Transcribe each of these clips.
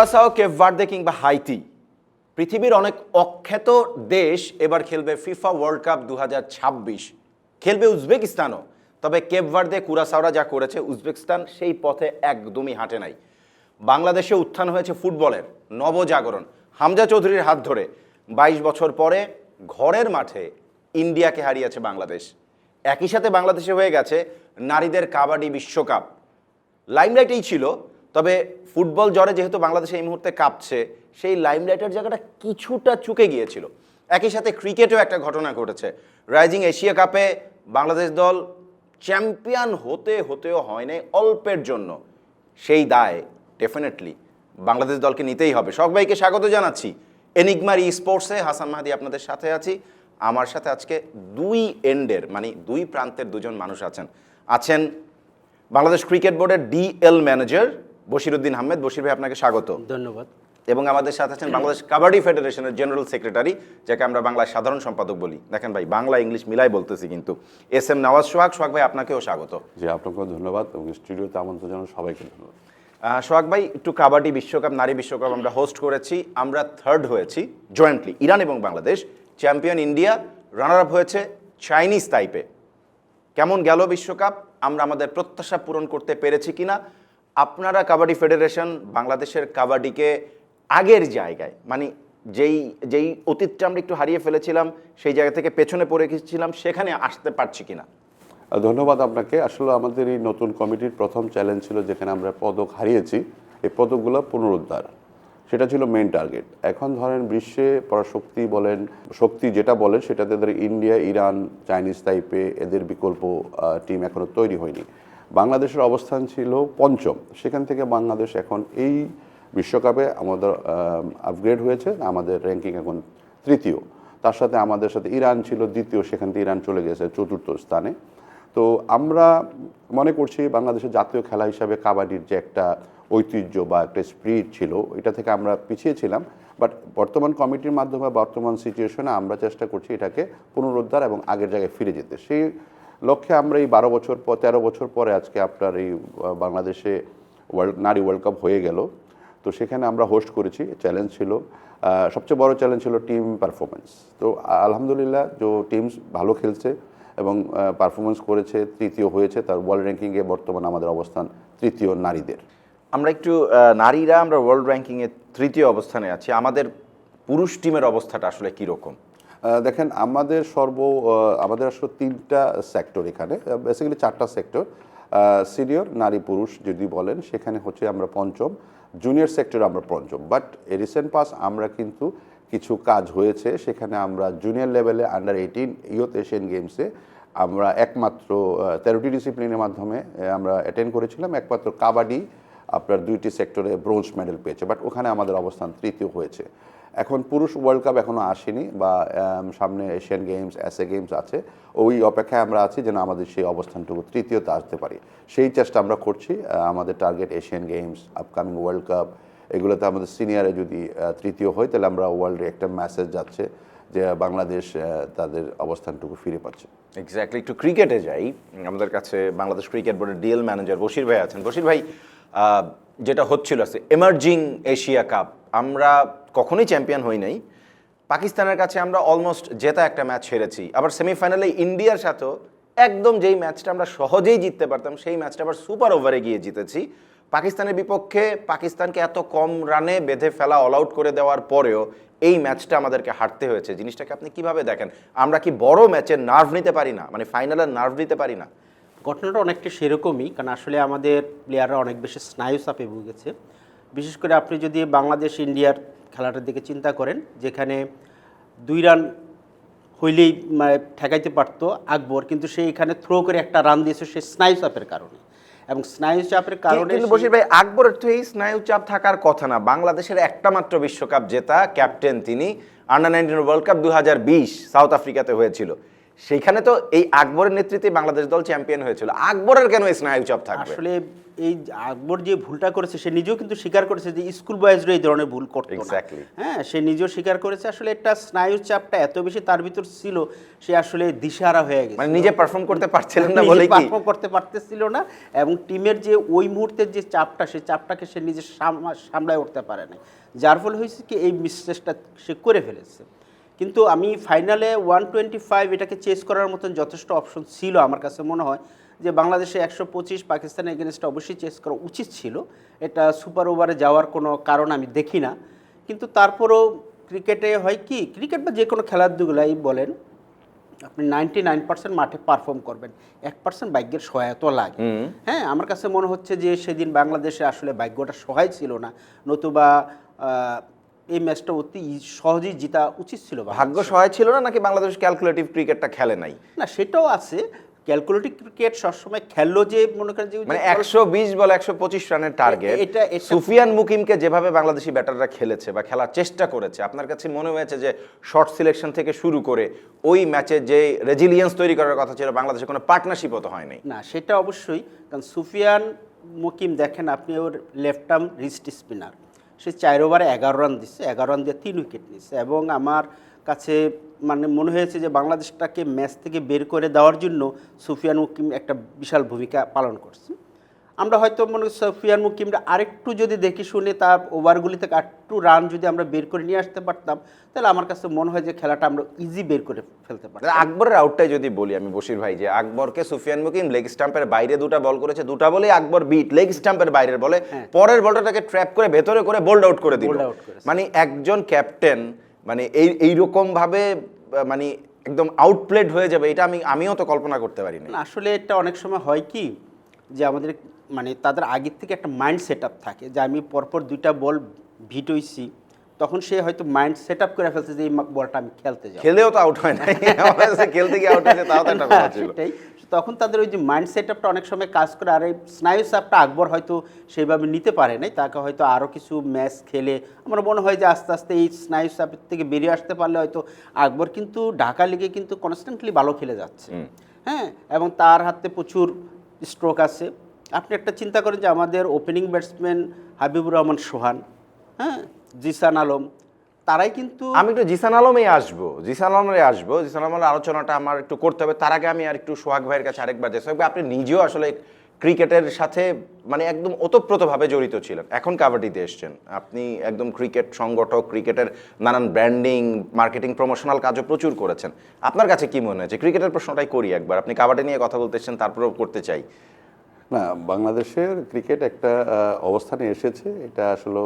কুরাসাও কেভভার্দে কিংবা হাইতি, পৃথিবীর অনেক অখ্যাত দেশ এবার খেলবে ফিফা ওয়ার্ল্ড কাপ দু হাজার ছাব্বিশ। খেলবে উজবেকিস্তানও, তবে কেভভার্দে কুরাসাওরা যা করেছে, উজবেকিস্তান সেই পথে একদমই হাঁটে নাই। বাংলাদেশে উত্থান হয়েছে ফুটবলের নবজাগরণ, হামজা চৌধুরীর হাত ধরে। বাইশ বছর পরে ঘরের মাঠে ইন্ডিয়াকে হারিয়েছে বাংলাদেশ। একই সাথে বাংলাদেশে হয়ে গেছে নারীদের কাবাডি বিশ্বকাপ। লাইমলাইটেই ছিল তবে ফুটবল জ্বরে যেহেতু বাংলাদেশে এই মুহূর্তে কাঁপছে, সেই লাইমলাইটের জায়গাটা কিছুটা চুকে গিয়েছিল। একই সাথে ক্রিকেটেও একটা ঘটনা ঘটেছে। রাইজিং এশিয়া কাপে বাংলাদেশ দল চ্যাম্পিয়ন হতে হতেও হয় নাই অল্পের জন্য। সেই দায় ডেফিনেটলি বাংলাদেশ দলকে নিতেই হবে। সবাইকে স্বাগত জানাচ্ছি এনিগমার ই স্পোর্টসে হাসান মাহাদি আপনাদের সাথে আছি। আমার সাথে আজকে দুই এন্ডের মানে দুই প্রান্তের দুজন মানুষ আছেন। আছেন বাংলাদেশ ক্রিকেট বোর্ডের D L manager Bashiruddin Ahmed. Bashir ভাই আপনাকে স্বাগত। ধন্যবাদ। এবং আমাদের সাথে আছেন বাংলাদেশ কাবাডি ফেডারেশনের জেনারেল সেক্রেটারি যাকে আমরা বাংলায় সাধারণ সম্পাদক বলি। দেখেন ভাই বাংলা ইংলিশ মিলাই বলতেছি কিন্তু। এস এম নওয়াজ সোহাগ সোহাগ ভাই আপনাকেও স্বাগত। জি আপনাকেও ধন্যবাদ এবং স্টুডিওতে আমন্ত্রণ জানানো সবাইকে ধন্যবাদ। সোহাগ ভাই একটু কাবাডি বিশ্বকাপ নারী বিশ্বকাপ আমরা হোস্ট করেছি। আমরা থার্ড হয়েছি জয়েন্টলি ইরান এবং Bangladesh. Champion India runner up হয়েছে চাইনিজ টাইপে কেমন গেল বিশ্বকাপ? আমরা আমাদের প্রত্যাশা পূরণ করতে পেরেছি কিনা? আপনারা কাবাডি ফেডারেশন বাংলাদেশের কাবাডিকে আগের জায়গায় মানে যেই যেই অতীতটা আমরা একটু হারিয়ে ফেলেছিলাম, সেই জায়গা থেকে পেছনে পড়ে গেছিলাম, সেখানে আসতে পারছি কিনা? ধন্যবাদ আপনাকে। আসলে আমাদের এই নতুন কমিটির প্রথম চ্যালেঞ্জ ছিল যেখানে আমরা পদক হারিয়েছি। এই পদকগুলো পুনরুদ্ধার। সেটা ছিল মেন টার্গেট এখন ধরেন বিশ্বে পরাশক্তি বলেন, শক্তি যেটা বলেন, সেটাতে ধরে ইন্ডিয়া ইরান চাইনিজ টাইপে এদের বিকল্প টিম এখনও তৈরি হয়নি। বাংলাদেশের অবস্থান ছিল পঞ্চম। সেখান থেকে বাংলাদেশ এখন এই বিশ্বকাপে আমাদের আপগ্রেড হয়েছে, আমাদের র্যাঙ্কিং এখন তৃতীয়। তার সাথে আমাদের সাথে ইরান ছিল দ্বিতীয়, সেখান থেকে ইরান চলে গেছে চতুর্থ স্থানে। তো আমরা মনে করছি বাংলাদেশের জাতীয় খেলা হিসাবে কাবাডির যে একটা ঐতিহ্য বা একটা স্পিরিট ছিল, এটা থেকে আমরা পিছিয়ে ছিলাম। বাট বর্তমান কমিটির মাধ্যমে, বর্তমান সিচুয়েশনে আমরা চেষ্টা করছি এটাকে পুনরুদ্ধার এবং আগের জায়গায় ফিরে যেতে। সেই লক্ষ্যে আমরা এই বারো বছর পর, তেরো বছর পরে আজকে আপনার এই বাংলাদেশে ওয়ার্ল্ড, নারী ওয়ার্ল্ড কাপ হয়ে গেল। তো সেখানে আমরা হোস্ট করেছি চ্যালেঞ্জ ছিল। সবচেয়ে বড় চ্যালেঞ্জ ছিল টিম পারফরমেন্স তো আলহামদুলিল্লাহ যে টিমস ভালো খেলছে এবং পারফরমেন্স করেছে, তৃতীয় হয়েছে। তার ওয়ার্ল্ড র্যাঙ্কিংয়ে বর্তমান আমাদের অবস্থান তৃতীয় নারীদের। আমরা একটু নারীরা আমরা ওয়ার্ল্ড র্যাঙ্কিংয়ে তৃতীয় অবস্থানে আছি। আমাদের পুরুষ টিমের অবস্থাটা আসলে কীরকম? দেখেন, আমাদের সর্ব আমাদের আসলে তিনটা সেক্টর এখানে। বেসিক্যালি চারটা সেক্টর সিনিয়র নারী, পুরুষ যদি বলেন, সেখানে হচ্ছে আমরা পঞ্চম। জুনিয়র সেক্টরে আমরা পঞ্চম। বাট রিসেন্ট পাস আমরা কিন্তু কিছু কাজ হয়েছে। সেখানে আমরা জুনিয়র লেভেলে আন্ডার এইটিন ইয়ুথ এশিয়ান গেমসে আমরা একমাত্র তেরোটি ডিসিপ্লিনের মাধ্যমে আমরা অ্যাটেন্ড করেছিলাম। একমাত্র কাবাডি, আপনার দুইটি সেক্টরে ব্রোঞ্জ মেডেল পেয়েছে। বাট ওখানে আমাদের অবস্থান তৃতীয় হয়েছে। এখন পুরুষ ওয়ার্ল্ড কাপ এখনও আসেনি বা সামনে এশিয়ান গেমস এসএ গেমস আছে। ওই অপেক্ষায় আমরা আছি যেন আমাদের সেই অবস্থানটুকু তৃতীয়তে আসতে পারি। সেই চেষ্টা আমরা করছি আমাদের target Asian Games upcoming World Cup এগুলোতে আমাদের সিনিয়রে যদি তৃতীয় হয়, তাহলে আমরা ওয়ার্ল্ডে একটা মেসেজ যাচ্ছে যে বাংলাদেশ তাদের অবস্থানটুকু ফিরে পাচ্ছে। এক্স্যাক্টলি একটু ক্রিকেটে যাই। আমাদের কাছে বাংলাদেশ ক্রিকেট বোর্ডের ডিএল ম্যানেজার বশির ভাই আছেন। বশির ভাই যেটা হচ্ছিল আছে এমার্জিং এশিয়া কাপ আমরা কখনোই চ্যাম্পিয়ন হই নাই। পাকিস্তানের কাছে আমরা অলমোস্ট জেতা একটা ম্যাচ হেরেছি। আবার সেমিফাইনালে ইন্ডিয়ার সাথেও একদম যেই ম্যাচটা আমরা সহজেই জিততে পারতাম, সেই ম্যাচটা আবার সুপার ওভারে গিয়ে জিতেছি। পাকিস্তানের বিপক্ষে পাকিস্তানকে এত কম রানে বেঁধে ফেলা অল আউট করে দেওয়ার পরেও এই ম্যাচটা আমাদেরকে হারতে হয়েছে। জিনিসটাকে আপনি কীভাবে দেখেন? আমরা কি বড় ম্যাচের নার্ভ নিতে পারি না? মানে ফাইনালের নার্ভ নিতে পারি না? ঘটনাটা অনেকটা সেরকমই, কারণ আসলে আমাদের প্লেয়াররা অনেক বেশি স্নায়ু চাপে ভুগেছে। বিশেষ করে আপনি যদি বাংলাদেশ ইন্ডিয়ার খেলাটার দিকে চিন্তা করেন যেখানে দুই রান হইলেই মানে ঠেকাইতে পারতো আকবর কিন্তু সে এখানে থ্রো করে একটা রান দিয়েছে সে স্নায়ু চাপের কারণে। এবং স্নায়ু চাপের কারণে কিন্তু বশির ভাই আকবরের তো এই স্নায়ু চাপ থাকার কথা না। বাংলাদেশের একটা মাত্র বিশ্বকাপ জেতা ক্যাপ্টেন তিনি আন্ডার নাইনটিন ওয়ার্ল্ড কাপ দু হাজার বিশ সাউথ আফ্রিকাতে হয়েছিল। সেইখানে তো এই আকবরের নেতৃত্বে বাংলাদেশ দল চ্যাম্পিয়ন হয়েছিল। আকবরের কেন এই স্নায়ু চাপ থাকবে? আসলে এই আকবর যে ভুলটা করেছে সে নিজেও কিন্তু স্বীকার করেছে যে স্কুল বয়েজরা এই ধরনের ভুল করতো হ্যাঁ সে নিজেও স্বীকার করেছে। আসলে একটা স্নায়ুর চাপটা এত বেশি তার ভিতর ছিল সে আসলে দিশাহারা হয়ে গেছে মানে নিজে পারফর্ম করতে পারছিলেন না বলে কি? পারফর্ম করতে পারতেছিল না এবং টিমের যে ওই মুহূর্তের যে চাপটা সেই চাপটাকে সে নিজে সামলা- সামলায় উঠতে পারে না যার ফলে হয়েছে কি এই মিস্টেকটা সে করে ফেলেছে। কিন্তু আমি ফাইনালে ওয়ান টোয়েন্টি ফাইভ এটাকে চেস করার মতন যথেষ্ট অপশন ছিল আমার কাছে মনে হয়। যে বাংলাদেশে একশো পঁচিশ পাকিস্তানের এগেনস্টে অবশ্যই চেস করা উচিত ছিল। এটা সুপার ওভারে যাওয়ার কোনো কারণ আমি দেখি না। কিন্তু তারপরও ক্রিকেটে হয় কি ক্রিকেট বা যে কোনো খেলাধুলাই বলেন আপনি নাইনটি নাইন পার্সেন্ট মাঠে পারফর্ম করবেন। এক পার্সেন্ট ভাগ্যের সহায়তা লাগে। হ্যাঁ আমার কাছে মনে হচ্ছে যে সেদিন বাংলাদেশে আসলে ভাগ্যটা সহায় ছিল না। নতুবা এই ম্যাচটা অতি সহজেই জিতা উচিত ছিল ভাগ্য সহায় ছিল না নাকি বাংলাদেশ ক্যালকুলেটিভ ক্রিকেটটা খেলে নাই? না সেটাও আছে। ক্যালকুলেটিভ ক্রিকেট সবসময় খেললো যে মনে করেন যে মানে একশো বিশ বল একশো পঁচিশ রানের টার্গেট এটা- সুফিয়ান মুকিমকে যেভাবে বাংলাদেশি ব্যাটাররা খেলেছে বা খেলার চেষ্টা করেছে আপনার কাছে মনে হয়েছে যে শর্ট সিলেকশন থেকে শুরু করে ওই ম্যাচে যে রেজিলিয়েন্স তৈরি করার কথা ছিল বাংলাদেশের কোনো পার্টনারশিপও তো হয়নি? না সেটা অবশ্যই কারণ সুফিয়ান মুকিম দেখেন আপনি ওর লেফট আর্ম রিস্ট স্পিনার সে চার ওভারে এগারো রান দিচ্ছে এগারো রান দিয়ে তিন উইকেট নিচ্ছে এবং আমার কাছে মানে মনে হয়েছে যে বাংলাদেশটাকে ম্যাচ থেকে বের করে দেওয়ার জন্য সুফিয়ান মুকিম একটা বিশাল ভূমিকা পালন করছে। আমরা হয়তো মনে করি সুফিয়ান মুকিমটা আরেকটু যদি দেখে শুনে তার ওভারগুলি থেকে আরেকটু রান যদি আমরা বের করে নিয়ে আসতে পারতাম তাহলে আমার কাছে মনে হয় যে খেলাটা আমরা ইজি বের করে ফেলতে পারতাম। আকবরের আউটটাই যদি বলি আমি বশির ভাই যে আকবরকে সুফিয়ান মুকিম লেগ স্টাম্পের বাইরে দুটা বল করেছে দুটা বলেই আকবর বিট লেগ স্টাম্পের বাইরের বলে পরের বলটাকে ট্র্যাপ করে ভেতরে করে বোল্ড আউট করে দিল। মানে একজন ক্যাপ্টেন মানে এই এইরকমভাবে মানে একদম আউটপ্লেড হয়ে যাবে, এটা আমি, আমিও তো কল্পনা করতে পারি না, আসলে এটা অনেক সময় হয় কি, যে আমাদের মানে তাদের আগের থেকে একটা মাইন্ড সেট আপ থাকে, যে আমি পরপর দুইটা বল ভিট হইছি তখন সে হয়তো মাইন্ড সেট আপ করে ফেলছে যে এই বলটা আমি খেলতে যাব। খেলেও তো আউট হয় না খেলতে গিয়ে আউট হয়েছে তাও তো একটা কথা ছিল। সেটাই। তখন তাদের ওই যে মাইন্ড সেট আপটা অনেক সময় কাজ করে আর এই স্নায়ু চাপটা আকবর হয়তো সেইভাবে নিতে পারে নাই। তাকে হয়তো আরও কিছু ম্যাচ খেলে আমার মনে হয় যে আস্তে আস্তে এই স্নায়ু চাপের থেকে বেরিয়ে আসতে পারলে হয়তো আকবর কিন্তু ঢাকা লিগে কিন্তু কনস্ট্যান্টলি ভালো খেলে যাচ্ছে। হ্যাঁ এবং তার হাতে প্রচুর স্ট্রোক আছে। আপনি একটা চিন্তা করেন যে আমাদের ওপেনিং ব্যাটসম্যান হাবিবুর রহমান সোহান হ্যাঁ জিসান আলম তারাই কিন্তু আমি একটু জিসান আলমেই আসব জিসান আলমে আসব। জিসান আলমের আলোচনাটা আমার একটু করতে হবে। তার আগে আমি আর একটু সোহাগ ভাইয়ের কাছে আরেকবার যাই সোহাগ ভাই, আপনি নিজেও আসলে ক্রিকেটের সাথে মানে একদম ওতপ্রোতভাবে জড়িত ছিলেন। এখন কাবাডিতে এসছেন। আপনি একদম ক্রিকেট সংগঠক ক্রিকেটের নানান ব্র্যান্ডিং মার্কেটিং প্রমোশনাল কাজও প্রচুর করেছেন। আপনার কাছে কি মনে হয়েছে ক্রিকেটের প্রশ্নটাই করি একবার? আপনি কাবাডি নিয়ে কথা বলতে এসছেন তারপরেও করতে চাই। না বাংলাদেশের ক্রিকেট একটা অবস্থানে এসেছে। এটা আসলে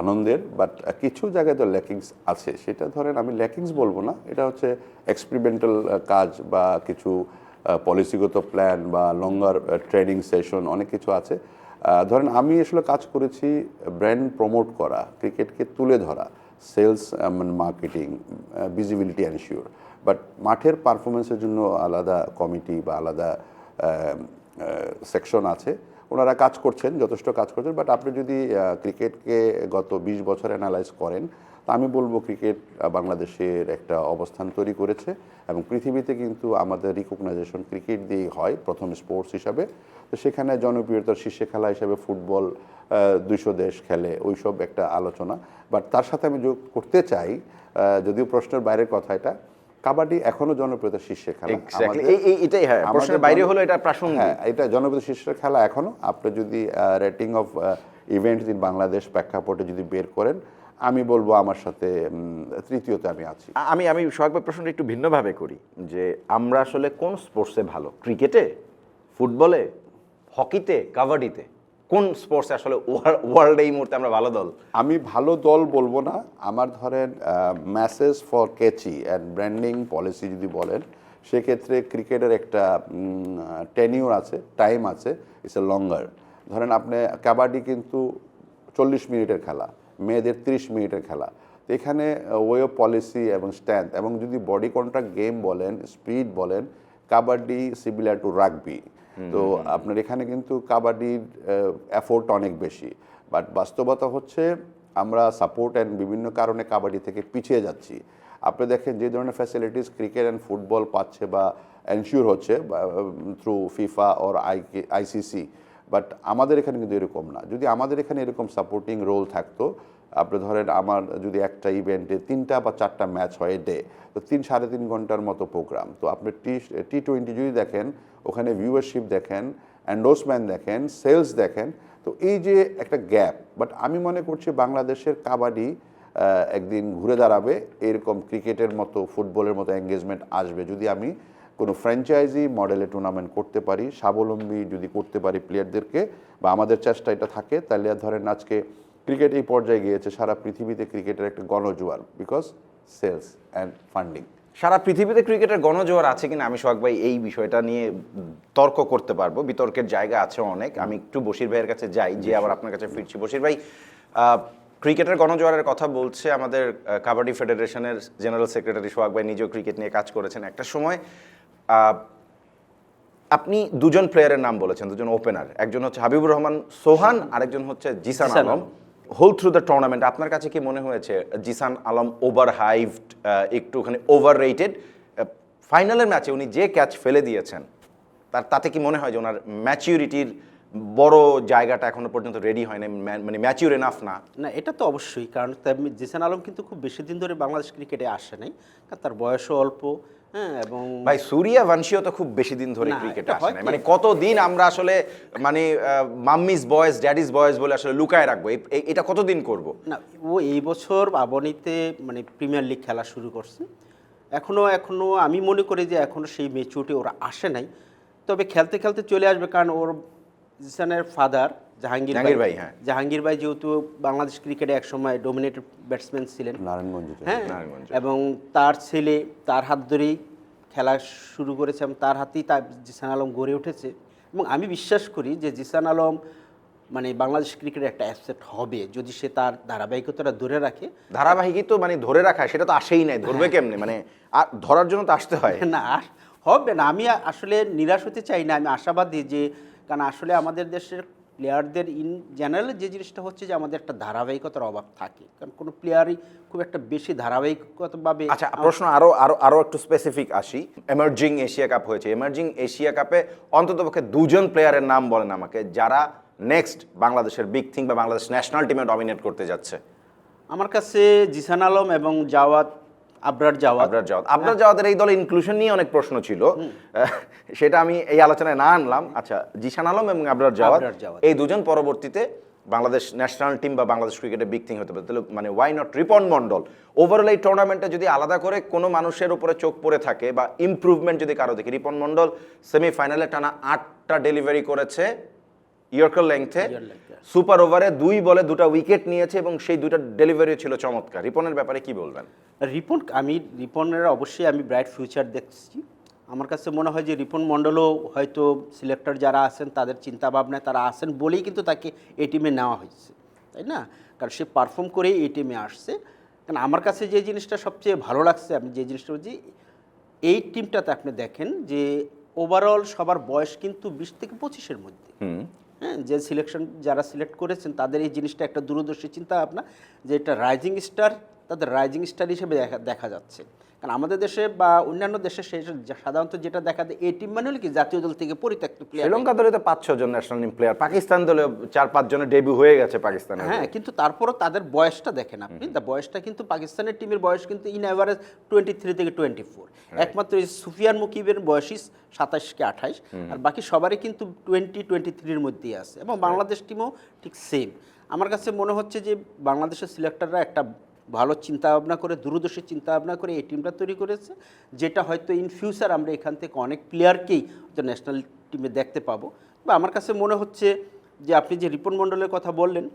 আনন্দের বাট কিছু জায়গায় তো ল্যাকিংস আছে। সেটা ধরেন আমি ল্যাকিংস বলব না, এটা হচ্ছে এক্সপেরিমেন্টাল কাজ বা কিছু পলিসিগত প্ল্যান বা লঙ্গার ট্রেনিং সেশন অনেক কিছু আছে। ধরেন আমি আসলে কাজ করেছি ব্র্যান্ড প্রমোট করা ক্রিকেটকে তুলে ধরা সেলস মানে মার্কেটিং ভিজিবিলিটি অ্যানশিওর বাট মাঠের পারফরমেন্সের জন্য আলাদা কমিটি বা আলাদা সেকশন আছে। ওনারা কাজ করছেন, যথেষ্ট কাজ করছেন বাট আপনি যদি ক্রিকেটকে গত বিশ বছর অ্যানালাইজ করেন, তা আমি বলব ক্রিকেট বাংলাদেশের একটা অবস্থান তৈরি করেছে এবং পৃথিবীতে কিন্তু আমাদের রিকগনাইজেশন ক্রিকেট দিয়েই হয়, প্রথম স্পোর্টস হিসাবে। তো সেখানে জনপ্রিয়তার শীর্ষে খেলা হিসাবে ফুটবল দুইশো দেশ খেলে, ওইসব একটা আলোচনা। বাট তার সাথে আমি যোগ করতে চাই যদিও প্রশ্নের বাইরের কথা এটা কাবাডি এখনও জনপ্রিয়তার শীর্ষে খেলা। এটাই হ্যাঁ, প্রশ্নের বাইরে হলো এটা প্রাসঙ্গিক। হ্যাঁ এটা জনপ্রিয় শীর্ষের খেলা এখনও। আপনি যদি rating of event in Bangladesh প্রেক্ষাপটে যদি বের করেন আমি বলব আমার সাথে তৃতীয়তে আমি আছি। আমি আমি সোহাগ ভাই প্রশ্নটা একটু ভিন্নভাবে করি যে আমরা আসলে কোন স্পোর্টসে ভালো? ক্রিকেটে ফুটবলে হকিতে কাবাডিতে কোন স্পোর্টসে আসলে ওয়ার্ল্ড এই মুহূর্তে আমরা ভালো দল? আমি ভালো দল বলব না। আমার ধরেন message for catchy and branding policy যদি বলেন, সেক্ষেত্রে ক্রিকেটের একটা টেনিউর আছে টাইম আছে ইটস এ লঙ্গার ধরেন আপনি, কাবাডি কিন্তু চল্লিশ মিনিটের খেলা, মেয়েদের তিরিশ মিনিটের খেলা। তো এখানে ওয়ে অফ পলিসি এবং স্ট্যান্ড এবং যদি বডি কন্ট্রাক্ট গেম বলেন স্পিড বলেন, কাবাডি সিমিলার টু রাগবি তো আপনার এখানে কিন্তু কাবাডির এফোর্ট অনেক বেশি। বাট বাস্তবতা হচ্ছে আমরা সাপোর্ট অ্যান্ড বিভিন্ন কারণে কাবাডি থেকে পিছিয়ে যাচ্ছি। আপনি দেখেন যে ধরনের ফ্যাসিলিটিস ক্রিকেট অ্যান্ড ফুটবল পাচ্ছে বা এনশিওর হচ্ছে through FIFA or I ICC but আমাদের এখানে কিন্তু এরকম না। যদি আমাদের এখানে এরকম সাপোর্টিং রোল থাকতো আপনি ধরেন আমার যদি একটা ইভেন্টে তিনটা বা চারটা ম্যাচ হয় ডে তো তিন সাড়ে তিন ঘণ্টার মতো প্রোগ্রাম তো আপনি টি টি টোয়েন্টি যদি দেখেন, ওখানে ভিউয়ারশিপ দেখেন অ্যান্ডোসম্যান দেখেন সেলস দেখেন, তো এই যে একটা গ্যাপ বাট আমি মনে করছি বাংলাদেশের কাবাডি একদিন ঘুরে দাঁড়াবে, এরকম ক্রিকেটের মতো, ফুটবলের মতো এঙ্গেজমেন্ট আসবে। যদি আমি কোনো ফ্র্যাঞ্চাইজি মডেলে টুর্নামেন্ট করতে পারি, স্বাবলম্বী যদি করতে পারি প্লেয়ারদেরকে বা আমাদের চেষ্টা এটা থাকে, তাহলে ধরেন আজকে ক্রিকেট এই পর্যায়ে গিয়েছে সারা পৃথিবীতে ক্রিকেটের একটা গণজোয়ার বিকজ সেলস অ্যান্ড ফান্ডিং সারা পৃথিবীতে ক্রিকেটের গণজোয়ার আছে কিনা আমি সোহাগ ভাই এই বিষয়টা নিয়ে তর্ক করতে পারব। বিতর্কের জায়গা আছে অনেক। আমি একটু বশির ভাইয়ের কাছে যাই যে আবার আপনার কাছে ফিরছি। বশির ভাই আহ, ক্রিকেটের গণজোয়ারের কথা বলছে আমাদের কাবাডি ফেডারেশনের জেনারেল সেক্রেটারি সোহাগ ভাই নিজেও ক্রিকেট নিয়ে কাজ করেছেন একটা সময়। আহ, আপনি দুজন প্লেয়ারের নাম বলেছেন দুজন ওপেনার। একজন হচ্ছে হাবিবুর রহমান সোহান আরেকজন হচ্ছে Jisan Alam. Whole through the tournament আপনার কাছে কি মনে হয়েছে, জিসান আলম ওভার হাইভড একটুখানি ওভার রেটেড ফাইনালের ম্যাচে উনি যে ক্যাচ ফেলে দিয়েছেন, তার, তাতে কি মনে হয় যে ওনার ম্যাচিউরিটির বড় জায়গাটা এখনও পর্যন্ত রেডি হয়নি? ম্যা- মানে ম্যাচিউর এনাফ না? না, এটা তো অবশ্যই, কারণ জিসান আলম কিন্তু খুব বেশি দিন ধরে বাংলাদেশ ক্রিকেটে আসে নাই, কারণ তার বয়সও অল্প হ্যাঁ এবং ভাই সুরিয়া ভানশিও তো খুব বেশি দিন ধরে না, ক্রিকেটে আসে হয় কি? মানে কতদিন আমরা আসলে মানে মাম্মিস বয়েজ ড্যাডিস বয়েজ বলে আসলে লুকায় রাখব? এটা কতদিন করব? না ও এই বছর আবনিতে মানে প্রিমিয়ার লিগ খেলা শুরু করছে। এখনও এখনও আমি মনে করি যে এখনও সেই ম্যাচুরিটি ওরা আসে নাই। তবে খেলতে খেলতে চলে আসবে কারণ ওর জিসানের ফাদার জাহাঙ্গীর জাহাঙ্গীর ভাই, হ্যাঁ। জাহাঙ্গীর ভাই যেহেতু বাংলাদেশ ক্রিকেটে একসময় ডোমিনেটেড ব্যাটসম্যান ছিলেন। নারায়ণগঞ্জে হ্যাঁ এবং তার ছেলে তার হাত ধরেই খেলা শুরু করেছে এবং তার হাতেই তার জিসান আলম গড়ে উঠেছে। এবং আমি বিশ্বাস করি যে জিসান আলম মানে বাংলাদেশ ক্রিকেটের একটা অ্যাসেট হবে যদি সে তার ধারাবাহিকতাটা ধরে রাখে। ধারাবাহিকই তো মানে ধরে রাখা সেটা তো আসেই নাই ধরবে কেমনে? মানে আর ধরার জন্য তো আসতে হয়। না হবে না আমি আসলে নিরাশ হতে চাই না আমি আশাবাদী যে কারণ আসলে আমাদের দেশের প্লেয়ারদের ইন জেনারেল যে জিনিসটা হচ্ছে যে আমাদের একটা ধারাবাহিকতার অভাব থাকে। কারণ কোনো প্লেয়ারই খুব একটা বেশি ধারাবাহিকতাভাবে আচ্ছা প্রশ্ন আরও আরও আরও একটু স্পেসিফিক আসি। এমার্জিং এশিয়া কাপ হয়েছে। এমার্জিং এশিয়া কাপে অন্ততপক্ষে দুজন প্লেয়ারের নাম বলেন আমাকে যারা নেক্সট বাংলাদেশের বিগ থিং বা বাংলাদেশ ন্যাশনাল টিমে ডমিনেট করতে যাচ্ছে। আমার কাছে জিসান আলম এবং জাওয়াত আবরার জাওয়াত। আবরার জাওয়াত। আবরার জাওয়াতের এই দলে ইনক্লুশন নিয়ে অনেক প্রশ্ন ছিল। সেটা আমি এই আলোচনায় না আনলাম। আচ্ছা জিশান আলম এবং আবরার জাওয়াত এই দুজন পরবর্তীতে বাংলাদেশ ন্যাশনাল টিম বা বাংলাদেশ ক্রিকেটে বিগ থিং হতে পারে। তাহলে মানে why not Ripon Mondal overall এই টুর্নামেন্টে যদি আলাদা করে কোনো মানুষের উপরে চোখ পড়ে থাকে বা ইমপ্রুভমেন্ট যদি কারও দেখি রিপন মন্ডল সেমিফাইনালে টানা আটটা ডেলিভারি করেছে। ইয়র্কার লেংথে সুপার ওভারে দুই বলে দুটো উইকেট নিয়েছে এবং সেই দুটো ডেলিভারি ছিল চমৎকার। রিপনের ব্যাপারে কি বলবেন? রিপন আমি রিপনের অবশ্যই আমি ব্রাইট ফিউচার দেখছি। আমার কাছে মনে হয় যে রিপন মণ্ডলও হয়তো সিলেক্টর যারা আছেন তাদের চিন্তা ভাবনায় তারা আছেন বলেই কিন্তু তাকে এই টিমে নেওয়া হয়েছে তাই না? কারণ সে পারফর্ম করেই এই টিমে আসছে। কারণ আমার কাছে যে জিনিসটা সবচেয়ে ভালো লাগছে আমি যে জিনিসটা বলছি এই টিমটাতে আপনি দেখেন যে ওভারঅল সবার বয়স কিন্তু বিশ থেকে পঁচিশের মধ্যে। হ্যাঁ যে সিলেকশন যারা সিলেক্ট করেছেন, তাদের এই জিনিসটা একটা দূরদর্শী চিন্তা ভাবনা যে এটা রাইজিং স্টার তাদের রাইজিং স্টার হিসেবে দেখা দেখা যাচ্ছে। কারণ আমাদের দেশে বা অন্যান্য দেশে সে সাধারণত যেটা দেখা যায় এই টিম মানে হলো কি জাতীয় দল থেকে পরিত্যক্ত প্লেয়ার শ্রীলঙ্কা দলে তো পাঁচ ছজন ন্যাশনাল টিম প্লেয়ার পাকিস্তান দলে চার পাঁচ জনের ডেবিউ হয়ে গেছে পাকিস্তানের হ্যাঁ কিন্তু তারপরও তাদের বয়সটা দেখেন আপনি। তা বয়সটা কিন্তু পাকিস্তানের টিমের বয়স কিন্তু ইন অ্যাভারেজ টোয়েন্টি থ্রি থেকে টোয়েন্টি ফোর একমাত্র এই সুফিয়ান মুকিবের বয়সই সাতাশ কি আঠাইশ। আর বাকি সবারই কিন্তু টোয়েন্টি টোয়েন্টি থ্রির মধ্যেই আছে। এবং বাংলাদেশ টিমও ঠিক সেম আমার কাছে মনে হচ্ছে যে বাংলাদেশের সিলেক্টররা একটা ভালো চিন্তা ভাবনা করে, দূরদর্শী চিন্তা ভাবনা করে এই টিমটা তৈরি করেছে, যেটা হয়তো ইন ফিউচার আমরা এখান থেকে অনেক প্লেয়ারকেই ন্যাশনাল টিমে দেখতে পাবো। বা আমার কাছে মনে হচ্ছে যে আপনি যে রিপন মণ্ডলের কথা বললেন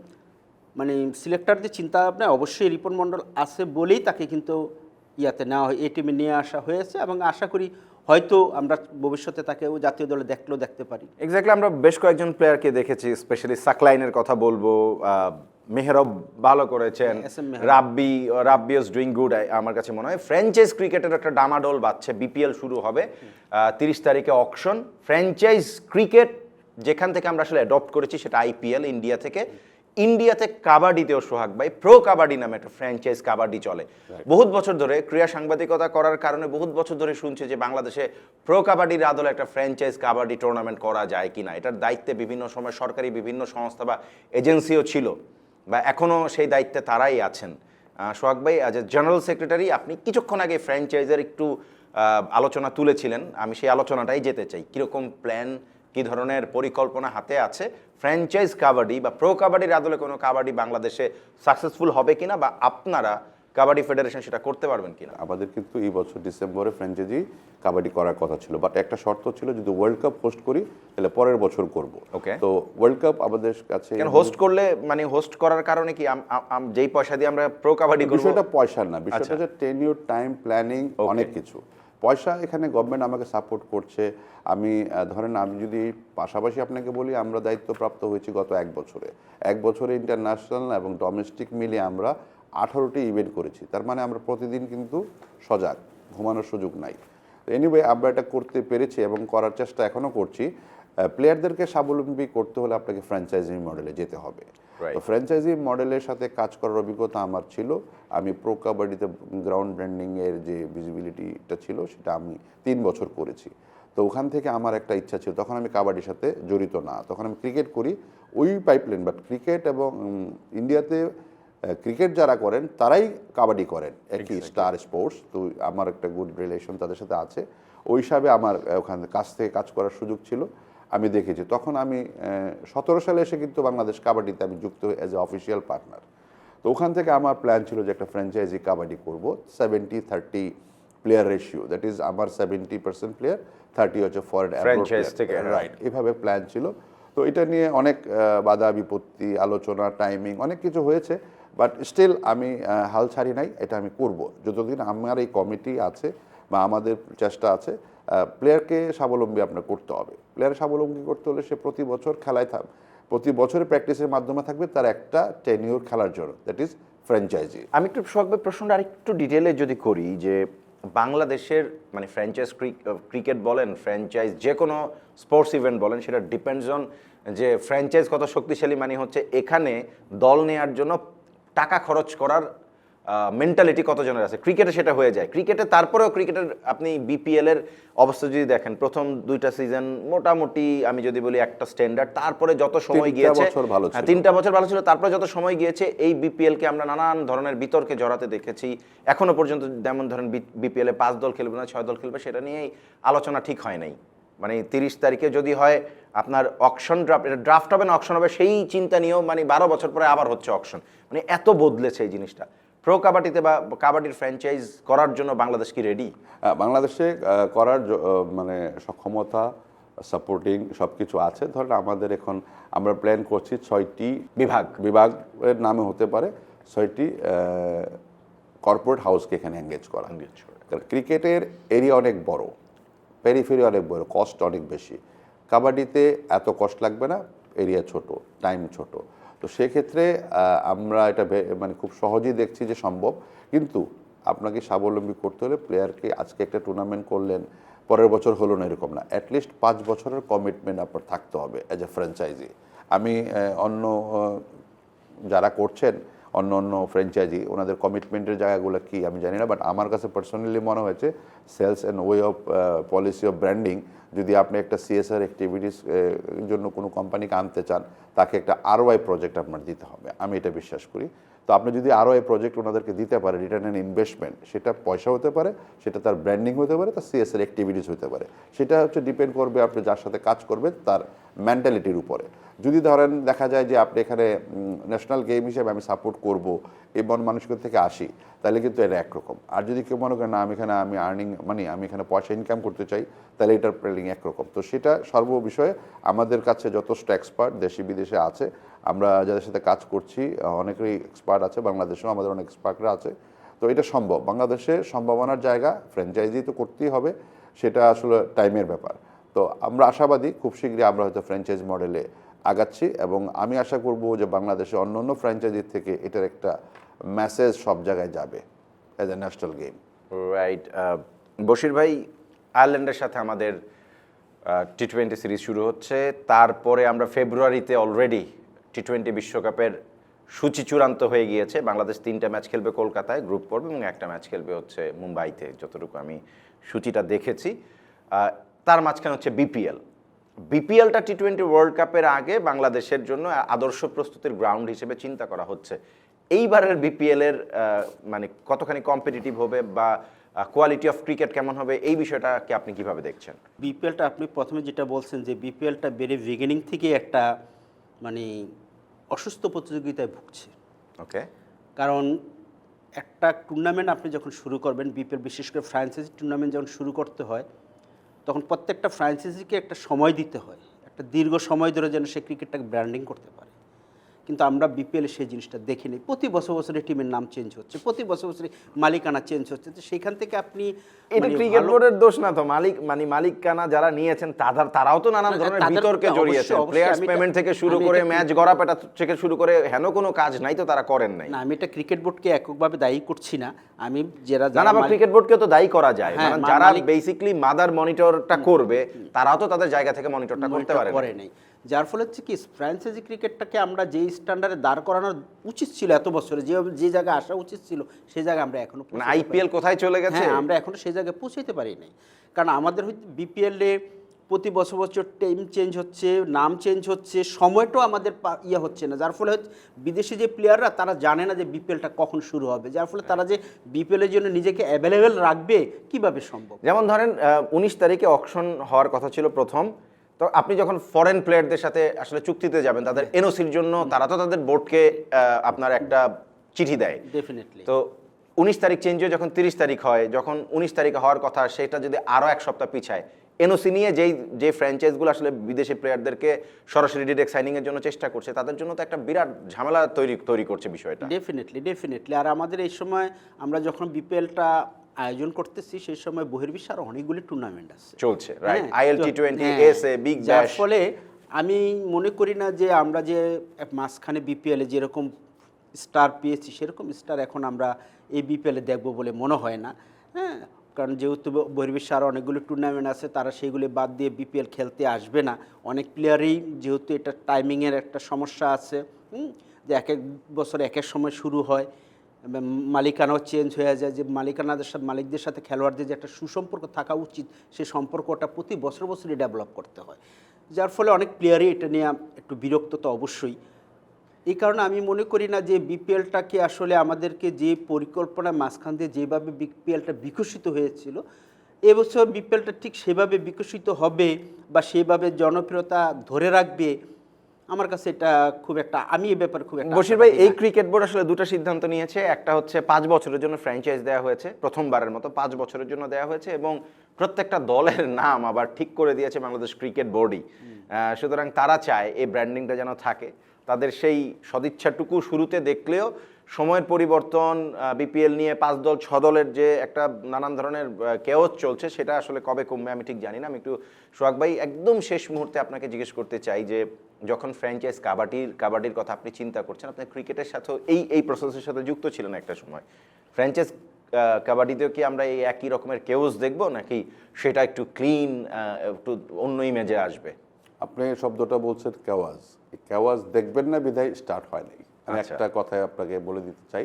মানে সিলেক্টরদের চিন্তা ভাবনা অবশ্যই রিপন মণ্ডল আছে বলেই তাকে কিন্তু ইয়াতে নেওয়া হয়, এই টিমে নিয়ে আসা হয়েছে এবং আশা করি হয়তো আমরা ভবিষ্যতে তাকে ও জাতীয় দলে দেখলেও দেখতে পারি। এক্স্যাক্টলি আমরা বেশ কয়েকজন প্লেয়ারকে দেখেছি স্পেশালি সাকলাইনের কথা বলব মেহরব ভালো করেছেন। Mehrab. Rabbi Rabbi is doing good আমার কাছে মনে হয়। ফ্র্যাঞ্চাইজ ক্রিকেটের একটা ডামাডোল বাজছে বিপিএল শুরু হবে তিরিশ তারিখে অকশন ফ্র্যাঞ্চাইজ ক্রিকেট যেখান থেকে আমরা আসলে অ্যাডপ্ট করেছি সেটা আইপিএল ইন্ডিয়া থেকে। ইন্ডিয়াতে কাবাডিতেও সোহাগ ভাই প্রো কাবাডি নামে একটা ফ্র্যাঞ্চাইজ কাবাডি চলে। বহুত বছর ধরে ক্রীড়া সাংবাদিকতা করার কারণে বহুত বছর ধরে শুনছে যে বাংলাদেশে প্রো কাবাডির আদলে একটা ফ্র্যাঞ্চাইজ কাবাডি টুর্নামেন্ট করা যায় কিনা। এটার দায়িত্বে বিভিন্ন সময় সরকারি বিভিন্ন সংস্থা বা এজেন্সিও ছিল। বা এখনও সেই দায়িত্বে তারাই আছেন। সোহাগ ভাই আজ জেনারেল সেক্রেটারি আপনি কিছুক্ষণ আগে ফ্র্যাঞ্চাইজের একটু আলোচনা তুলেছিলেন। আমি সেই আলোচনাটাই যেতে চাই। কীরকম প্ল্যান কী ধরনের পরিকল্পনা হাতে আছে? ফ্র্যাঞ্চাইজ কাবাডি বা প্রো কাবাডির আদলে কোনো কাবাডি বাংলাদেশে সাকসেসফুল হবে কিনা বা আপনারা কাবাডি ফেডারেশন সেটা করতে পারবেন কিনা? আমাদের কিন্তু এই বছর ডিসেম্বরে ফ্র্যাঞ্চাইজি কাবাডি করার কথা ছিল। বাট একটা শর্ত ছিল যদি ওয়ার্ল্ড কাপ হোস্ট করি তাহলে পরের বছর করব। ওকে তো ওয়ার্ল্ড কাপ আমাদের কাছে কেন হোস্ট করলে মানে হোস্ট করার কারণে কি যেই পয়সা দিয়ে আমরা প্রো কাবাডি করব? বিষয়টা পয়সার না বিষয়টা আচ্ছা। হচ্ছে টেন ইউর টাইম প্ল্যানিং অনেক কিছু। পয়সা এখানে গভর্নমেন্ট আমাকে সাপোর্ট করছে। আমি ধরেন আমি যদি পাশাপাশি আপনাকে বলি আমরা দায়িত্বপ্রাপ্ত হয়েছি গত এক বছরে। এক বছরে ইন্টারন্যাশনাল এবং ডোমেস্টিক মিলিয়ে আমরা আঠারোটি ইভেন্ট করেছি। তার মানে আমরা প্রতিদিন কিন্তু সজাগ ঘুমানোর সুযোগ নাই। এনিওয়ে আমরা এটা করতে পেরেছি এবং করার চেষ্টা এখনও করছি। প্লেয়ারদেরকে স্বাবলম্বী করতে হলে আপনাকে ফ্র্যাঞ্চাইজিং মডেলে যেতে হবে. তো ফ্র্যাঞ্চাইজি মডেলের সাথে কাজ করার অভিজ্ঞতা আমার ছিল। আমি প্রো কাবাডিতে গ্রাউন্ড ব্র্যান্ডিংয়ের যে ভিজিবিলিটিটা ছিল সেটা আমি তিন বছর করেছি। তো ওখান থেকে আমার একটা ইচ্ছা ছিল তখন আমি কাবাডির সাথে জড়িত না। তখন আমি ক্রিকেট করি ওই পাইপলাইন বাট ক্রিকেট এবং ইন্ডিয়াতে ক্রিকেট যারা করেন তারাই কাবাডি করেন একই স্টার স্পোর্টস তো আমার একটা গুড রিলেশন তাদের সাথে আছে। ওই হিসাবে আমার ওখানে কাছ থেকে কাজ করার সুযোগ ছিল। আমি দেখেছি। তখন আমি সতেরো সালে এসে কিন্তু বাংলাদেশ কাবাডিতে আমি যুক্ত অ্যাজ এ অফিসিয়াল পার্টনার তো ওখান থেকে আমার প্ল্যান ছিল যে একটা ফ্র্যাঞ্চাইজি কাবাডি করব। Seventy thirty player ratio that is আমার সেভেন্টি পার্সেন্ট প্লেয়ার থার্টি হচ্ছে ফরেন থেকে, হ্যাঁ। রাইট এভাবে প্ল্যান ছিল। তো এটা নিয়ে অনেক বাধা বিপত্তি আলোচনা টাইমিং অনেক কিছু হয়েছে। বাট স্টিল আমি হাল ছাড়ি নাই, এটা আমি করব। যতদিন আমার এই কমিটি আছে বা আমাদের চেষ্টা আছে প্লেয়ারকে স্বাবলম্বী আপনার করতে হবে। প্লেয়ার স্বাবলম্বী করতে হলে সে প্রতি বছর খেলায় থাক। প্রতি বছরের প্র্যাকটিসের মাধ্যমে থাকবে তার একটা টেনিওর খেলার জন্য দ্যাট ইজ ফ্র্যাঞ্চাইজি আমি একটু ভাই প্রশ্নটা আরেকটু ডিটেলে যদি করি, যে বাংলাদেশের মানে ফ্র্যাঞ্চাইজ ক্রিকেট বলেন ফ্র্যাঞ্চাইজ যে কোনো স্পোর্টস ইভেন্ট বলেন, সেটা ডিপেন্ডস অন যে ফ্র্যাঞ্চাইজ কত শক্তিশালী মানে হচ্ছে এখানে দল নেয়ার জন্য টাকা খরচ করার মেন্টালিটি কতজনের আছে? ক্রিকেটে সেটা হয়ে যায়। ক্রিকেটে তারপরেও ক্রিকেটের আপনি বিপিএল এর অবস্থা যদি দেখেন প্রথম দুইটা সিজন মোটামুটি আমি যদি বলি একটা স্ট্যান্ডার্ড তারপরে যত সময় গিয়েছে বছর ভালো হ্যাঁ, তিনটা বছর ভালো ছিল তারপরে যত সময় গিয়েছে এই বিপিএল কে আমরা নানান ধরনের বিতর্কে জড়াতে দেখেছি। এখনও পর্যন্ত যেমন ধরেন বিপিএল এ পাঁচ দল খেলবে না ছয় দল খেলবে সেটা নিয়েই আলোচনা ঠিক হয় নাই। মানে তিরিশ তারিখে যদি হয় আপনার অকশন ড্রাফট এটা ড্রাফট হবে না অকশন হবে সেই চিন্তা নিয়েও মানে বারো বছর পরে আবার হচ্ছে অকশন মানে এত বদলেছে এই জিনিসটা। প্রো কাবাডিতে বা কাবাডির ফ্র্যাঞ্চাইজ করার জন্য বাংলাদেশ কি রেডি বাংলাদেশে করার মানে সক্ষমতা সাপোর্টিং সব কিছু আছে। ধরেন আমাদের এখন আমরা প্ল্যান করছি ছয়টি বিভাগ। বিভাগের নামে হতে পারে। ছয়টি কর্পোরেট হাউসকে এখানে এঙ্গেজ করা। ক্রিকেটের এরিয়া অনেক বড়। পেরিফেরি অনেক বড় কস্ট অনেক বেশি। কাবাডিতে এত কষ্ট লাগবে না এরিয়া ছোট টাইম ছোট। তো সেক্ষেত্রে আমরা এটা মানে খুব সহজেই দেখছি যে সম্ভব। কিন্তু আপনাকে স্বাবলম্বী করতে হলে প্লেয়ারকে আজকে একটা টুর্নামেন্ট করলেন, পরের বছর হলো না এরকম না। অ্যাটলিস্ট পাঁচ বছরের কমিটমেন্ট আপনার থাকতে হবে অ্যাজ এ ফ্র্যাঞ্চাইজি আমি অন্য যারা করছেন অন্য অন্য ফ্র্যাঞ্চাইজি ওনাদের কমিটমেন্টের জায়গাগুলো কি আমি জানি না বাট আমার কাছে পার্সোনালি মনে হয়েছে sales and way of policy of branding যদি আপনি একটা সিএসআর অ্যাক্টিভিটিস জন্য কোনো কোম্পানিকে আনতে চান, তাকে একটা আরওআই প্রজেক্ট আপনার দিতে হবে। আমি এটা বিশ্বাস করি। তো আপনি যদি আরওআই প্রজেক্ট ওনাদেরকে দিতে পারে রিটার্ন অ্যান্ড ইনভেস্টমেন্ট সেটা পয়সা হতে পারে, সেটা তার ব্র্যান্ডিং হতে পারে, তার সিএসআর অ্যাক্টিভিটিস হতে পারে। সেটা হচ্ছে ডিপেন্ড করবে আপনি যার সাথে কাজ করবেন, তার মেন্টালিটির উপরে। যদি ধরেন দেখা যায় যে আপনি এখানে ন্যাশনাল গেম হিসেবে আমি সাপোর্ট করব, এই মন মানসিকতা থেকে আসি, তাহলে কিন্তু এটা একরকম। আর যদি কেউ মনে করেন না, আমি এখানে, আমি আর্নিং মানে আমি এখানে পয়সা ইনকাম করতে চাই তাহলে এটার প্ল্যানিং একরকম। তো সেটা সর্ব বিষয়ে আমাদের কাছে যথেষ্ট এক্সপার্ট দেশি বিদেশে আছে। আমরা যাদের সাথে কাজ করছি অনেকেরই এক্সপার্ট আছে, বাংলাদেশেও আমাদের অনেক এক্সপার্টরা আছে। তো এটা সম্ভব। বাংলাদেশে সম্ভাবনার জায়গা ফ্র্যাঞ্চাইজি তো করতেই হবে, সেটা আসলে টাইমের ব্যাপার। তো আমরা আশাবাদী, খুব শীঘ্রই আমরা হয়তো ফ্র্যাঞ্চাইজ মডেলে আগাচ্ছি এবং আমি আশা করব যে বাংলাদেশে অন্য অন্য ফ্র্যাঞ্চাইজির থেকে এটার একটা মেসেজ সব জায়গায় যাবে as a national game right Bashir ভাই, আয়ারল্যান্ডের সাথে আমাদের টি টোয়েন্টি সিরিজ শুরু হচ্ছে। তারপরে আমরা ফেব্রুয়ারিতে অলরেডি টি টোয়েন্টি বিশ্বকাপের সূচি চূড়ান্ত হয়ে গিয়েছে। বাংলাদেশ তিনটা ম্যাচ খেলবে কলকাতায় গ্রুপ পর্বে এবং একটা ম্যাচ খেলবে হচ্ছে মুম্বাইতে, যতটুকু আমি সূচিটা দেখেছি। তার মাঝখানে হচ্ছে বিপিএল বিপিএলটা টি টোয়েন্টি ওয়ার্ল্ড কাপের আগে বাংলাদেশের জন্য আদর্শ প্রস্তুতির গ্রাউন্ড হিসেবে চিন্তা করা হচ্ছে। এইবারের বিপিএল এর মানে কতখানি কম্পিটিটিভ হবে বা কোয়ালিটি অফ ক্রিকেট কেমন হবে এই বিষয়টাকে আপনি কীভাবে দেখছেন? বিপিএলটা আপনি প্রথমে যেটা বলছেন যে বিপিএলটা বেড়ে বিগিনিং থেকে একটা মানে অসুস্থ প্রতিযোগিতায় ভুগছে। ওকে। কারণ একটা টুর্নামেন্ট আপনি যখন শুরু করবেন বিপিএল বিশেষ করে ফ্রান্সাইজি টুর্নামেন্ট যখন শুরু করতে হয় তখন প্রত্যেকটা ফ্র্যাঞ্চাইজিকে একটা সময় দিতে হয়। একটা দীর্ঘ সময় ধরে যেন সে ক্রিকেটটাকে ব্র্যান্ডিং করতে পারে। কিন্তু আমরা বিপিএল সেই জিনিসটা দেখিনি। প্রতি বছর বছরে টিমের নাম চেঞ্জ হচ্ছে। প্রতি বছর বছরে মালিকানা চেঞ্জ হচ্ছে। তো সেখান থেকে আপনি এটা মানে ক্রিকেট বোর্ডের দোষ না তো? মালিক মানে মালিকানা যারা নিয়েছেন তাদের তারাও তো নানান ধরনের বিতর্কে অবশ্যই, প্লেয়ার্স পেমেন্ট থেকে শুরু করে ম্যাচ গড়া পেটা থেকে শুরু করে হেন কোনো কাজ নাই তো তারা করেন নাই। না আমি এটা ক্রিকেট বোর্ডকে এককভাবে দায়ী করছি না। আমি যারা না না বা ক্রিকেট বোর্ডকে তো দায়ী করা যায়। হ্যাঁ, মানে যারা বেসিক্যালি মাদার মনিটরটা করবে তারাও তো তাদের জায়গা থেকে মনিটরটা করতে পারে না। করে নেই। যার ফলে হচ্ছে কি ফ্র্যাঞ্চাইজি ক্রিকেটটাকে আমরা যেই স্ট্যান্ডার্ডে দাঁড় করানোর উচিত ছিল এত বছরে যে যে জায়গায় আসা উচিত ছিল সেই জায়গায় আমরা এখনও মানে আইপিএল কোথায় চলে গেছে? হ্যাঁ আমরা এখনও সেই জায়গায় পৌঁছাতে পারি নাই কারণ আমাদের বিপিএলে প্রতি বছর বছর টিম চেঞ্জ হচ্ছে নাম চেঞ্জ হচ্ছে সময়টাও আমাদের ইয়ে হচ্ছে না। যার ফলে হচ্ছে বিদেশি যে প্লেয়াররা তারা জানে না যে বিপিএলটা কখন শুরু হবে। যার ফলে তারা যে বিপিএলের জন্য নিজেকে অ্যাভেলেবেল রাখবে কীভাবে সম্ভব? যেমন ধরেন উনিশ তারিখে অকশন হওয়ার কথা ছিল প্রথম। তো আপনি যখন ফরেন প্লেয়ারদের সাথে আসলে চুক্তিতে যাবেন তাদের এনওসির জন্য তারা তো তাদের বোর্ডকে আপনার একটা চিঠি দেয়। ডেফিনেটলি তো উনিশ তারিখ চেঞ্জ হয়ে যখন তিরিশ তারিখ হয় যখন উনিশ তারিখে হওয়ার কথা সেটা যদি আরও এক সপ্তাহ পিছায় এনওসি নিয়ে যেই যে ফ্র্যাঞ্চাইজগুলো আসলে বিদেশি প্লেয়ারদেরকে সরাসরি ডিরেক্ট সাইনিংয়ের জন্য চেষ্টা করছে তাদের জন্য তো একটা বিরাট ঝামেলা তৈরি তৈরি করছে বিষয়টা। ডেফিনেটলি ডেফিনেটলি আর আমাদের এই সময় আমরা যখন বিপিএলটা আয়োজন করতেছি সেই সময় বহির্বিশ্বে আরও অনেকগুলি টুর্নামেন্ট আছে। চলছে রাইট হ্যাঁ, আইএল তো- টি টোয়েন্টি হ্যাঁ, এস এ বিগ যার ব্যাশ ফলে আমি মনে করি না যে আমরা যে মাঝখানে বিপিএলে যেরকম স্টার পেয়েছি সেরকম স্টার এখন আমরা এই বিপিএলে দেখব বলে মনে হয় না। হ্যাঁ কারণ যেহেতু বহির্বিশ্বে আরও অনেকগুলো টুর্নামেন্ট আছে তারা সেইগুলি বাদ দিয়ে বিপিএল খেলতে আসবে না। অনেক প্লেয়ারই যেহেতু এটা টাইমিংয়ের একটা সমস্যা আছে যে এক এক বছর এক এক সময় শুরু হয় মালিকানাও চেঞ্জ হয়ে যায় যে মালিকানাদের সাথে, মালিকদের সাথে খেলোয়াড়দের যে একটা সুসম্পর্ক থাকা উচিত সেই সম্পর্কটা প্রতি বছর বছরই ডেভেলপ করতে হয়। যার ফলে অনেক প্লেয়ারই এটা নিয়ে একটু বিরক্ত তো অবশ্যই। এই কারণে আমি মনে করি না যে বিপিএলটাকে আসলে আমাদেরকে যে পরিকল্পনা মাঝখান দিয়ে যেভাবে বিপিএলটা বিকশিত হয়েছিল, এবছর বিপিএলটা ঠিক সেভাবে বিকশিত হবে বা সেভাবে জনপ্রিয়তা ধরে রাখবে আমার কাছে এটা খুব একটা আমি এ ব্যাপারে খুব একটা বশির ভাই এই ক্রিকেট বোর্ড আসলে দুটো সিদ্ধান্ত নিয়েছে। একটা হচ্ছে পাঁচ বছরের জন্য ফ্র্যাঞ্চাইজ দেওয়া হয়েছে প্রথমবারের মতো পাঁচ বছরের জন্য দেওয়া হয়েছে এবং প্রত্যেকটা দলের নাম আবার ঠিক করে দিয়েছে বাংলাদেশ ক্রিকেট বোর্ডই। সুতরাং তারা চায় এই ব্র্যান্ডিংটা যেন থাকে। তাদের সেই সদিচ্ছাটুকু শুরুতে দেখলেও সময়ের পরিবর্তন বিপিএল নিয়ে পাঁচ দল ছ দলের যে একটা নানান ধরনের কেওস চলছে সেটা আসলে কবে কমবে আমি ঠিক জানি না। আমি একটু সোহাগ ভাই একদম শেষ মুহূর্তে আপনাকে জিজ্ঞেস করতে চাই যে যখন ফ্র্যাঞ্চাইজ কাবাডির কাবাডির কথা আপনি চিন্তা করছেন আপনি ক্রিকেটের সাথেও এই এই প্রসেসের সাথে যুক্ত ছিলেন একটা সময়। ফ্র্যাঞ্চাইজ কাবাডিতেও কি আমরা এই একই রকমের কেওস দেখব নাকি সেটা একটু ক্লিন একটু অন্য ইমেজে আসবে? আপনি শব্দটা বলছেন কেওয়াজ এই কেওয়াজ দেখবেন না বিধায় স্টার্ট হয় নাই। আমি আচ্ছা। একটা কথায় আপনাকে বলে দিতে চাই।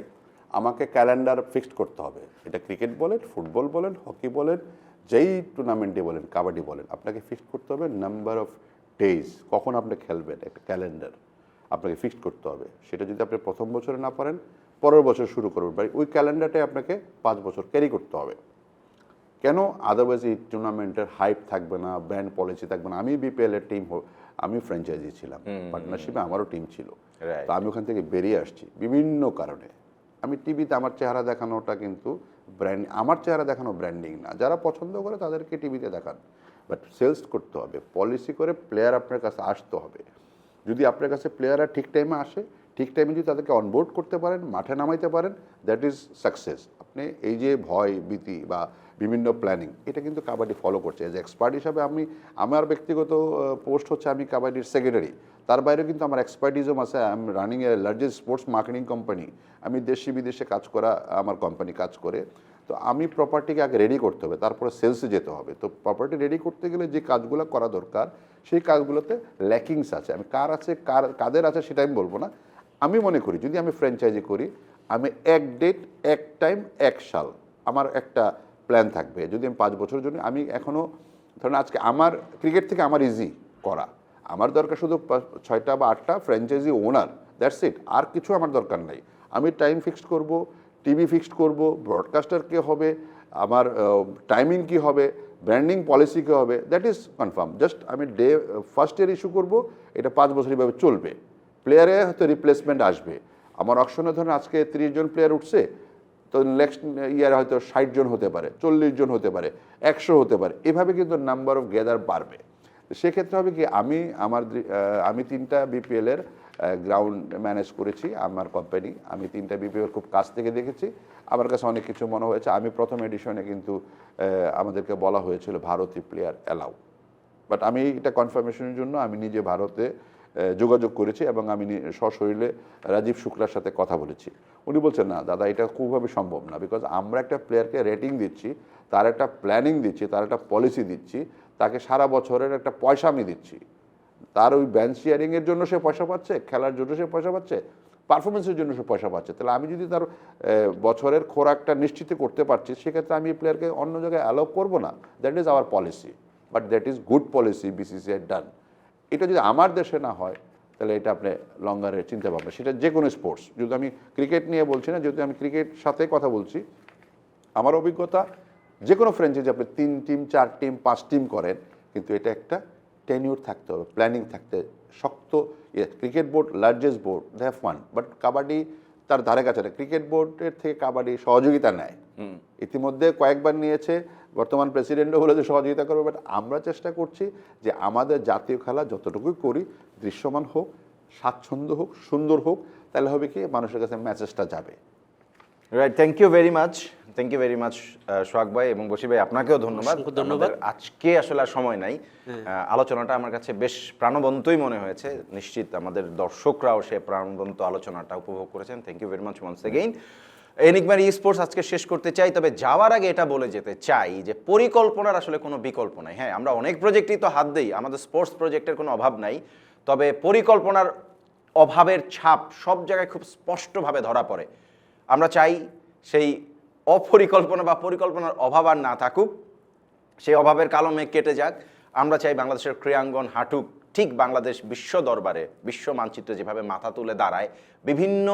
আমাকে ক্যালেন্ডার ফিক্সড করতে হবে। এটা ক্রিকেট বলেন ফুটবল বলেন হকি বলেন যেই টুর্নামেন্টে বলেন কাবাডি বলেন আপনাকে ফিক্সড করতে হবে নাম্বার অফ ডেজ কখন আপনি খেলবেন একটা ক্যালেন্ডার আপনাকে ফিক্সড করতে হবে। সেটা যদি আপনি প্রথম বছরে না পারেন পরের বছর শুরু করবেন বাট ওই ক্যালেন্ডারটাই আপনাকে পাঁচ বছর ক্যারি করতে হবে। কেন? আদারওয়াইজ এই টুর্নামেন্টের হাইপ থাকবে না ব্র্যান্ড পলিসি থাকবে না। আমি বিপিএল এর টিম আমি ফ্র্যাঞ্চাইজি ছিলাম। পার্টনারশিপে আমারও টিম ছিল। তো আমি ওখান থেকে বেরিয়ে আসছি। বিভিন্ন কারণে। আমি টিভিতে আমার চেহারা দেখানোটা কিন্তু ব্র্যান্ড আমার চেহারা দেখানো ব্র্যান্ডিং না। যারা পছন্দ করে তাদেরকে টিভিতে দেখান। বাট সেলস করতে হবে পলিসি করে প্লেয়ার আপনার কাছে আসতে হবে। যদি আপনার কাছে প্লেয়াররা ঠিক টাইমে আসে, ঠিক টাইমে যদি তাদেরকে অনবোর্ড করতে পারেন, মাঠে নামাইতে পারেন দ্যাট ইজ সাকসেস আপনি এই যে ভয়, ভীতি বা বিভিন্ন প্ল্যানিং এটা কিন্তু কাবাডি ফলো করছে। এজ এক্সপার্ট হিসাবে আমি, আমার ব্যক্তিগত পোস্ট হচ্ছে আমি কাবাডির সেক্রেটারি তার বাইরে কিন্তু আমার এক্সপার্টিজম আছে। I am running a largest sports marketing company আমি দেশি বিদেশে কাজ করা আমার কোম্পানি কাজ করে। তো আমি প্রপার্টিকে আগে রেডি করতে হবে, তারপরে সেলসে যেতে হবে। তো প্রপার্টি রেডি করতে গেলে যে কাজগুলো করা দরকার, সেই কাজগুলোতে ল্যাকিংস আছে। আমি কার আছে, কার, কাদের আছে সেটা আমি বলব না। আমি মনে করি, যদি আমি ফ্র্যাঞ্চাইজি করি, আমি এক ডেট এক টাইম এক সাল, আমার একটা প্ল্যান থাকবে। যদি আমি পাঁচ বছরের জন্য, আমি এখনও ধরুন আজকে আমার ক্রিকেট থেকে আমার ইজি করা। আমার দরকার শুধু ছয়টা বা আটটা ফ্র্যাঞ্চাইজি ওনার দ্যাটস ইট আর কিছু আমার দরকার নাই। আমি টাইম ফিক্সড করব টিভি ফিক্সড করব ব্রডকাস্টার কে হবে, আমার টাইমিং কি হবে ব্র্যান্ডিং পলিসি কী হবে দ্যাট ইজ কনফার্ম জাস্ট আমি ডে ফার্স্ট ইয়ার ইস্যু করব, এটা পাঁচ বছর এইভাবে চলবে। প্লেয়ারে হয়তো রিপ্লেসমেন্ট আসবে। আমার অপশনে ধরুন আজকে তিরিশ জন প্লেয়ার উঠছে, তো নেক্সট ইয়ারে হয়তো ষাট জন হতে পারে, চল্লিশ জন হতে পারে, একশো হতে পারে। এভাবে কিন্তু নাম্বার অফ গ্যাদার বাড়বে। সেক্ষেত্রে হবে কি, আমি, আমার আমি তিনটা বিপিএলের গ্রাউন্ড ম্যানেজ করেছি আমার কোম্পানি আমি তিনটা বিপিএল খুব কাছ থেকে দেখেছি। আমার কাছে অনেক কিছু মনে হয়েছে। আমি প্রথম এডিশনে কিন্তু আমাদেরকে বলা হয়েছিল ভারতীয় প্লেয়ার অ্যালাউ বাট আমি এটা কনফার্মেশনের জন্য আমি নিজে ভারতে যোগাযোগ করেছি এবং আমি সশরীরে রাজীব শুক্লার সাথে কথা বলেছি। উনি বলছেন, না, দাদা, এটা খুবভাবে সম্ভব না। বিকজ আমরা একটা প্লেয়ারকে রেটিং দিচ্ছি, তার একটা প্ল্যানিং দিচ্ছি, তার একটা পলিসি দিচ্ছি, তাকে সারা বছরের একটা পয়সা আমি দিচ্ছি। তার ওই ব্যান্ড শেয়ারিংয়ের জন্য সে পয়সা পাচ্ছে, খেলার জন্য সে পয়সা পাচ্ছে পারফরমেন্সের জন্য সে পয়সা পাচ্ছে। তাহলে আমি যদি তার বছরের খোরাকটা নিশ্চিত করতে পারছি, সেক্ষেত্রে আমি এই প্লেয়ারকে অন্য জায়গায় অ্যালাউ করব না। That is our policy but that is good policy BCCI done এটা যদি আমার দেশে না হয়, তাহলে এটা আপনি লঙ্গারের চিন্তা ভাবনা সেটা যে কোনো স্পোর্টস যদি আমি ক্রিকেট নিয়ে বলছি না, যেহেতু আমি ক্রিকেট সাথে কথা বলছি, আমার অভিজ্ঞতা যে কোনো ফ্র্যাঞ্চাইজি আপনি তিন টিম চার টিম পাঁচ টিম করেন, কিন্তু এটা একটা টেনিউর থাকতে হবে প্ল্যানিং থাকতে শক্ত cricket board largest board they have fun but kabaddi তার ধারে কাছে না ক্রিকেট বোর্ডের থেকে কাবাডি সহযোগিতা নেয়। ইতিমধ্যে কয়েকবার নিয়েছে বর্তমান প্রেসিডেন্টও বলেছে সহযোগিতা করবে বাট আমরা চেষ্টা করছি যে আমাদের জাতীয় খেলা যতটুকুই করি দৃশ্যমান হোক স্বাচ্ছন্দ্য হোক সুন্দর হোক তাহলে হবে কি মানুষের কাছে মেসেজটা যাবে। Right thank you very much thank you very much Sohag ভাই এবং বসি ভাই আপনাকেও ধন্যবাদ। ধন্যবাদ। আজকে আসলে আর সময় নাই। আলোচনাটা আমার কাছে বেশ প্রাণবন্তই মনে হয়েছে। নিশ্চিত আমাদের দর্শকরাও সে প্রাণবন্ত আলোচনাটা উপভোগ করেছেন। Thank you very much once again এনিকবার E sports আজকে শেষ করতে চাই তবে যাওয়ার আগে এটা বলে যেতে চাই যে পরিকল্পনার আসলে কোনো বিকল্প নাই। হ্যাঁ আমরা অনেক প্রজেক্টই তো হাত দিই আমাদের স্পোর্টস প্রজেক্টের কোনো অভাব নাই। তবে পরিকল্পনার অভাবের ছাপ সব জায়গায় খুব স্পষ্টভাবে ধরা পড়ে। আমরা চাই সেই অপরিকল্পনা বা পরিকল্পনার অভাব আর না থাকুক। সেই অভাবের কালো মেঘ কেটে যাক। আমরা চাই বাংলাদেশের ক্রীড়াঙ্গন হাঁটুক। ঠিক বাংলাদেশ বিশ্ব দরবারে, বিশ্ব মানচিত্রে যেভাবে মাথা তুলে দাঁড়ায়, বিভিন্ন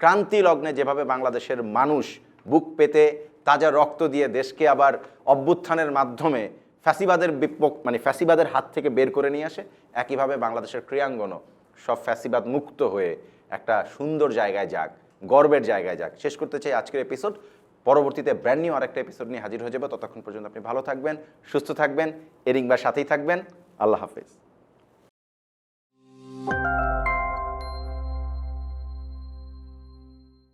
ক্রান্তি লগ্নে যেভাবে বাংলাদেশের মানুষ বুক পেতে তাজা রক্ত দিয়ে দেশকে আবার অভ্যুত্থানের মাধ্যমে ফ্যাসিবাদের বিপক মানে ফ্যাসিবাদের হাত থেকে বের করে নিয়ে আসে, একইভাবে বাংলাদেশের ক্রীড়াঙ্গনও সব ফ্যাসিবাদ মুক্ত হয়ে একটা সুন্দর জায়গায় যাক। গর্বের জায়গায় যাক। শেষ করতে চাই আজকের এপিসোড পরবর্তীতে ব্র্যান্ড নিউ আরেকটা এপিসোড নিয়ে হাজির হয়ে যাবে। ততক্ষণ পর্যন্ত আপনি ভালো থাকবেন, সুস্থ থাকবেন এরিংবার সাথেই থাকবেন। আল্লাহ হাফেজ।